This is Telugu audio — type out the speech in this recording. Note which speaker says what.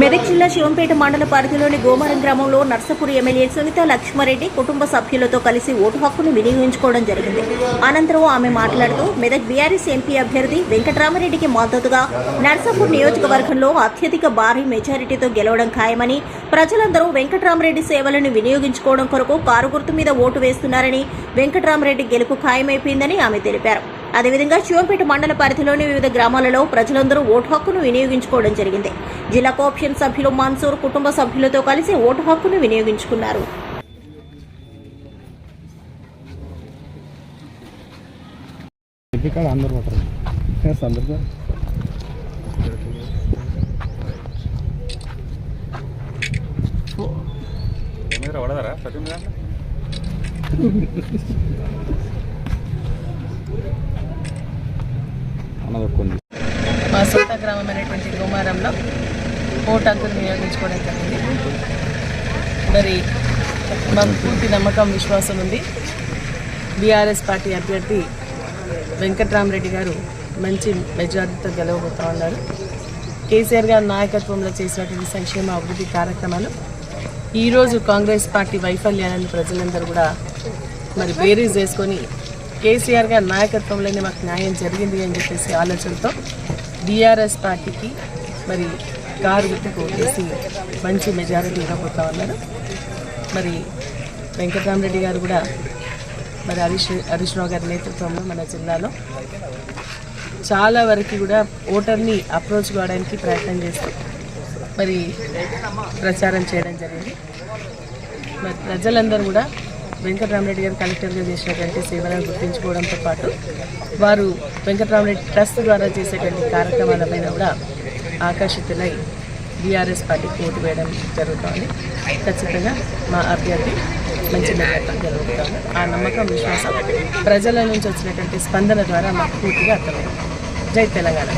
Speaker 1: మెదక్ జిల్లా శివంపేట మండల పరిధిలోని గోమరం గ్రామంలో నర్సపూర్ ఎమ్మెల్యే సునీత లక్ష్మారెడ్డి కుటుంబ సభ్యులతో కలిసి ఓటు హక్కును వినియోగించుకోవడం జరిగింది. అనంతరం ఆమె మాట్లాడుతూ మెదక్ బీఆర్ఎస్ ఎంపీ అభ్యర్థి వెంకటరామరెడ్డికి మద్దతుగా నర్సాపూర్ నియోజకవర్గంలో అత్యధిక భారీ మెజారిటీతో గెలవడం ఖాయమని ప్రజలందరూ వెంకటరామరెడ్డి సేవలను వినియోగించుకోవడం కొరకు కారు గుర్తు మీద ఓటు వేస్తున్నారని వెంకటరామరెడ్డి గెలుపు ఖాయమైపోయిందని ఆమె తెలిపారు. అదేవిధంగా శివంపేట మండల పరిధిలోని వివిధ గ్రామాలలో ప్రజలందరూ ఓటు హక్కును వినియోగించుకోవడం జరిగింది. జిల్లా కోఆప్షన్ సభ్యులు మన్సూర్ కుటుంబ సభ్యులతో కలిసి ఓటు హక్కును వినియోగించుకున్నారు
Speaker 2: ఎంపీ కాడ అందరు పోతారు ఎస్ అందరు
Speaker 3: మీద పడదారా ప్రతి మీద
Speaker 2: అన్నది కొంది
Speaker 4: మా గ్రామం అనేటువంటి గుమారంలో ఓటు హక్కును వినియోగించుకోవడం జరిగింది. మరి మాకు పూర్తి నమ్మకం విశ్వాసం ఉంది. బీఆర్ఎస్ పార్టీ అభ్యర్థి వెంకట్రామరెడ్డి గారు మంచి మెజారిటీతో గెలవబోతా ఉన్నారు. కేసీఆర్ గారి నాయకత్వంలో చేసినటువంటి సంక్షేమ అభివృద్ధి కార్యక్రమాలు ఈరోజు కాంగ్రెస్ పార్టీ వైఫల్యాలను ప్రజలందరూ కూడా మరి బేరీజ్ వేసుకొని కేసీఆర్ గారి నాయకత్వంలోనే మాకు న్యాయం జరిగింది అని చెప్పేసి ఆలోచనతో బీఆర్ఎస్ పార్టీకి మరి కారు గుర్తుకు వేసి మంచి మెజారిటీ ఇవ్వబోతా ఉన్నారు. మరి వెంకటరామరెడ్డి గారు కూడా మరి హరీష్ హరీష్ రావు గారి నేతృత్వంలో మన జిల్లాలో చాలా వరకు కూడా ఓటర్ని అప్రోచ్ కావడానికి ప్రయత్నం చేస్తూ మరి ప్రచారం చేయడం జరిగింది. మరి ప్రజలందరూ కూడా వెంకటరామరెడ్డి గారు కలెక్టర్గా చేసినటువంటి సేవలను గుర్తించుకోవడంతో పాటు వారు వెంకటరామరెడ్డి ట్రస్ట్ ద్వారా చేసేటువంటి కార్యక్రమాలపైన కూడా ఆకర్షితులై బీఆర్ఎస్ పార్టీకి ఓటు వేయడం జరుగుతోంది. ఖచ్చితంగా మా అభ్యర్థి మంచి నిర్వహణ జరుగుతుంది. ఆ నమ్మకం విశ్వాసం ప్రజల నుంచి వచ్చినటువంటి స్పందన ద్వారా మాకు పూర్తిగా అర్థమైంది. జై తెలంగాణ.